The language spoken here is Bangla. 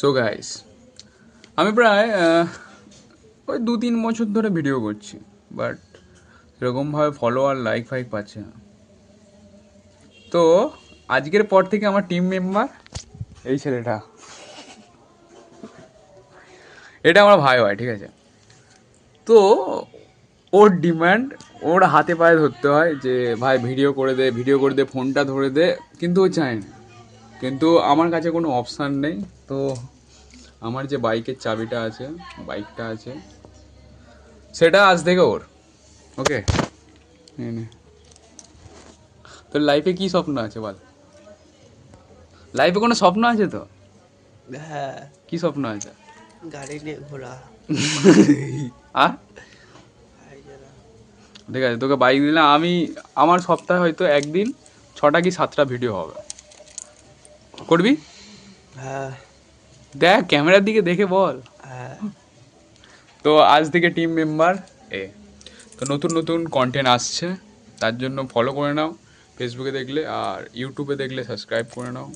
সো গাইস আমি প্রায় ওই দু তিন বছর ধরে ভিডিও করছি বাট সেরকমভাবে ফলোয়ার লাইক ফাইক পাচ্ছে না। তো আজকের পর থেকে আমার টিম মেম্বার এই ছেলেটা। এটা আমার ভাই হয়, ঠিক আছে? তো ওর ডিমান্ড ওর হাতে পায়ে ধরতে হয় যে, ভাই ভিডিও করে দে ভিডিও করে দে ফোনটা ধরে দে। কিন্তু ও চায় না। কিন্তু আমার কাছে কোনো অপশান নেই। তো আমার যে বাইকের চাবিটা আছে বাইকটা আছে সেটা আজ থেকে ওর। ওকে তোর লাইফে কি স্বপ্ন আছে বল? লাইফে কোনো স্বপ্ন আছে তো? হ্যাঁ। কি স্বপ্ন আছে? গাড়ি নিয়ে ঘোরা। আর? ঠিক আছে তোকে বাইক দিলাম। আমি আমার সপ্তাহে হয়তো একদিন ছটা কি সাতটা ভিডিও হবে। করবি? হ্যাঁ। দেখ ক্যামেরার দিকে দেখে বল। হ্যাঁ। তো আজ থেকে টিম মেম্বার এ। তো নতুন নতুন কন্টেন্ট আসছে তার জন্য ফলো করে নাও। ফেসবুকে দেখলে আর ইউটিউবে দেখলে সাবস্ক্রাইব করে নাও।